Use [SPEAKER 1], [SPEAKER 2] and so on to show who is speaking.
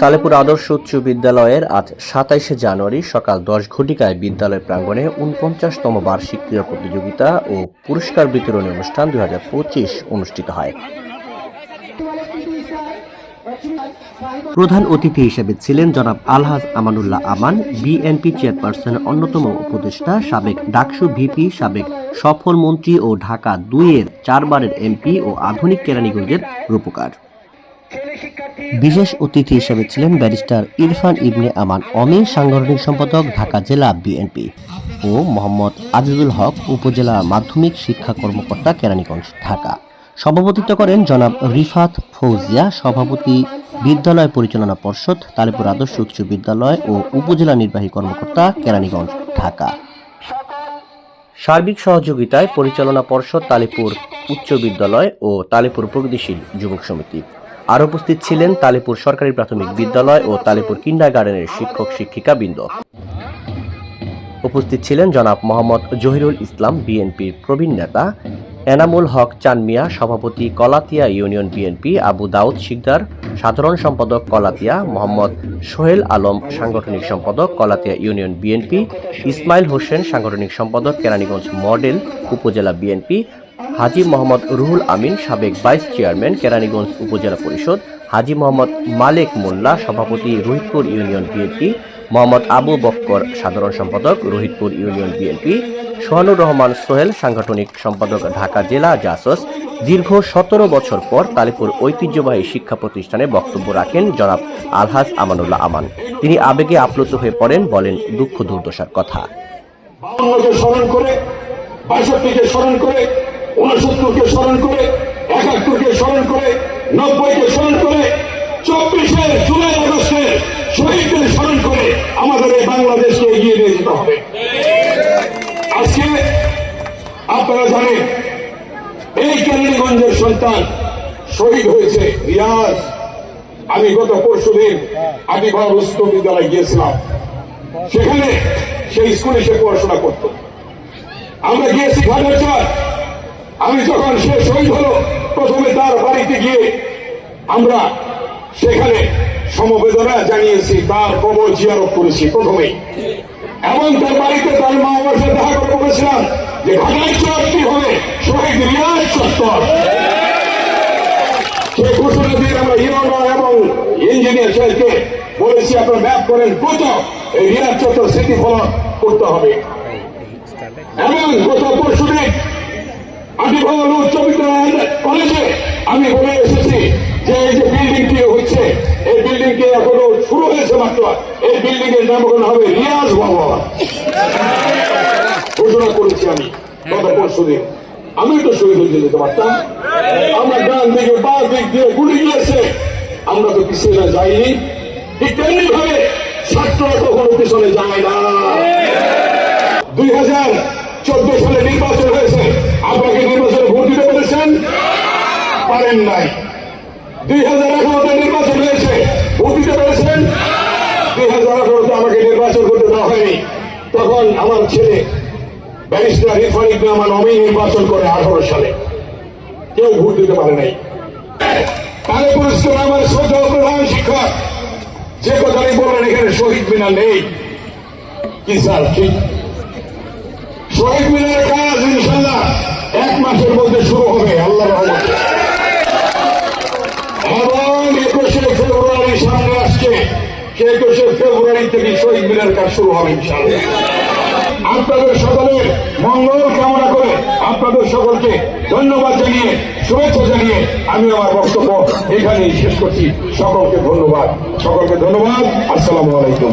[SPEAKER 1] তালেপুর আদর্শ উচ্চ বিদ্যালয়ের আজ সাতাইশে জানুয়ারি সকাল দশ ঘটিকায় বিদ্যালয় প্রাঙ্গণে উনপঞ্চাশতম বার্ষিক ক্রীড়া প্রতিযোগিতা ও পুরস্কার বিতরণী অনুষ্ঠান দুই হাজার পঁচিশ অনুষ্ঠিত হয়। প্রধান অতিথি হিসেবে ছিলেন জনাব আলহাজ আমানুল্লাহ আমান, বিএনপি চেয়ারপারসনের অন্যতম উপদেষ্টা সাবেক ডাকসু ভিপি, সাবেক সফল মন্ত্রী ও ঢাকা দুইয়ের চারবারের এমপি ও আধুনিক কেরানীগঞ্জের রূপকার। বিশেষ অতিথি হিসেবে ছিলেন ব্যারিস্টার ইরফান ইবনে আমান, অমিন সাংগঠনিক সম্পাদক ঢাকা জেলা বিএনপি ও মোহাম্মদ আজিজুল হক, উপজেলা মাধ্যমিক শিক্ষা কর্মকর্তা কেরানীগঞ্জ, ঢাকা। সভাপতিত্ব করেন জনাব রিফাত ফৌজিয়া, সভাপতি বিদ্যালয় পরিচালনা পর্ষদ, তালিপুর আদর্শ উচ্চ বিদ্যালয় ও উপজেলা নির্বাহী কর্মকর্তা কেরানীগঞ্জ, ঢাকা। সার্বিক সহযোগিতায় পরিচালনা পর্ষদ তালিপুর উচ্চ বিদ্যালয় ও তালিপুর প্রগতিশীল যুবক সমিতি। আর উপস্থিত ছিলেন তালিপুর সরকারি প্রাথমিক বিদ্যালয় ও তালিপুর কিন্ডার গার্ডেনের শিক্ষক শিক্ষিকা বৃন্দ উপস্থিত ছিলেন জনাব মোহাম্মদ জহিরুল ইসলাম, বিএনপির প্রবীণ নেতা, এনামুল হক চানমিয়া, সভাপতি কলাতিয়া ইউনিয়ন বিএনপি, আবু দাউদ শিকদার, সাধারণ সম্পাদক কলাতিয়া, মোহাম্মদ সোহেল আলম, সাংগঠনিক সম্পাদক কলাতিয়া ইউনিয়ন বিএনপি, ইসমাইল হোসেন, সাংগঠনিক সম্পাদক কেরানীগঞ্জ মডেল, উপজেলা বিএনপি হাজি মোহাম্মদ রুহুল আমিন সাবেক ভাইস চেয়ারম্যান কেরানীগঞ্জ উপজেলা পরিষদ, হাজি মোহাম্মদ মালেক মোল্লা সভাপতি রোহিতপুর ইউনিয়ন বিএনপি, মোহাম্মদ আবু বক্কর সাধারণ সম্পাদক রোহিতপুর ইউনিয়ন বিএনপি, সোহানুর রহমান সোহেল সাংগঠনিক সম্পাদক ঢাকা জেলা জাসস, দীর্ঘ সতেরো বছর পর তালিপুর ঐতিহ্যবাহী শিক্ষা প্রতিষ্ঠানে বক্তব্য রাখেন জনাব আলহাজ আমানুল্লাহ আমান। তিনি আবেগে আপ্লুত হয়ে পড়েন, বলেন, দুঃখ দুর্দশার কথা।
[SPEAKER 2] স্মরণ করে উনসত্তরকে স্মরণ করে, একাত্তরকে স্মরণ করে, নব্বইকে স্মরণ করে চব্বিশের জুলাই আগস্টের শহীদদের স্মরণ করে আমাদের এই বাংলাদেশকে এগিয়ে নিয়ে যেতে হবে। আজকে আপনারা জানেন, এই কেরানীগঞ্জের সন্তান শহীদ হয়েছে রিয়াজ। আমি গত পরশু দিন আদিবার উচ্চ বিদ্যালয়ে গিয়েছিলাম। সেখানে সেই স্কুলে সে পড়াশোনা করত। আমরা গিয়েছি ঘাটাচার আমি যখন সে শহীদ হলো প্রথমে তার বাড়িতে গিয়ে আমরা সেখানে সমবেদনা জানিয়েছি তার কবর জিয়ারত করেছি প্রথমেই। এবং তার বাড়িতে তার মা বাবার সাথে দেখা করে বলেছিলাম যে ঘাটার চরটি হবে? শহীদ রিয়াজ চত্বর। সে ঘোষণা দিয়ে আমরা ইউনো এবং ইঞ্জিনিয়ার সাহেবকে বলেছি আপনার ম্যাপ করেন দ্রুত এই রিয়াজ চত্বর স্মৃতি ফলন করতে হবে। এবং গত পরশু দিন আদিবাল উচ্চ কলেজে আমি বলে এসেছি যে এই যে বিল্ডিংটি হচ্ছে এই বিল্ডিংটি এখনও শুরু হয়েছে মাত্র। এই বিল্ডিং এর নামকরণ হবে রিয়াজ ভবন ঘোষণা করেছি আমি গত পরশু দিন। আমি তো শহীদ হয়ে যেতে পারতাম। আমরা ডান দিকে, বা দিক দিয়ে গুলি গিয়েছে। আমরা তো পিছিয়ে না যাইনি। ঠিক তেমনি ভাবে ছাত্ররা কখনো পিছনে যায় না। দুই হাজার চোদ্দ সালে পারেন নাই। দুই হাজার আঠারোতে নির্বাচন হয়েছে। ভোট দিতে দুই হাজার আঠারোতে আমাকে নির্বাচন করতে দেওয়া হয়নি। তখন আমার ছেলে ব্যারিস্টার ইরফান আমার নমিনি নির্বাচন করে আঠারো সালে। কেউ ভোট দিতে পারে নাই। তাহলে পুরস্কার আমার শ্রদ্ধা প্রধান শিক্ষক, যে কথাটি বললেন এখানে শহীদ মিনার নেই। কি স্যার ঠিক শহীদ মিনারের কাজ ইনশাল্লাহ এক মাসের মধ্যে শুরু শহীদ কাজ শুরু হবে আপনাদের সকলের মঙ্গল কামনা করে আপনাদের সকলকে ধন্যবাদ জানিয়ে, শুভেচ্ছা জানিয়ে আমি আমার বক্তব্য এখানেই শেষ করছি। সকলকে ধন্যবাদ। সকলকে ধন্যবাদ। আসসালামু আলাইকুম।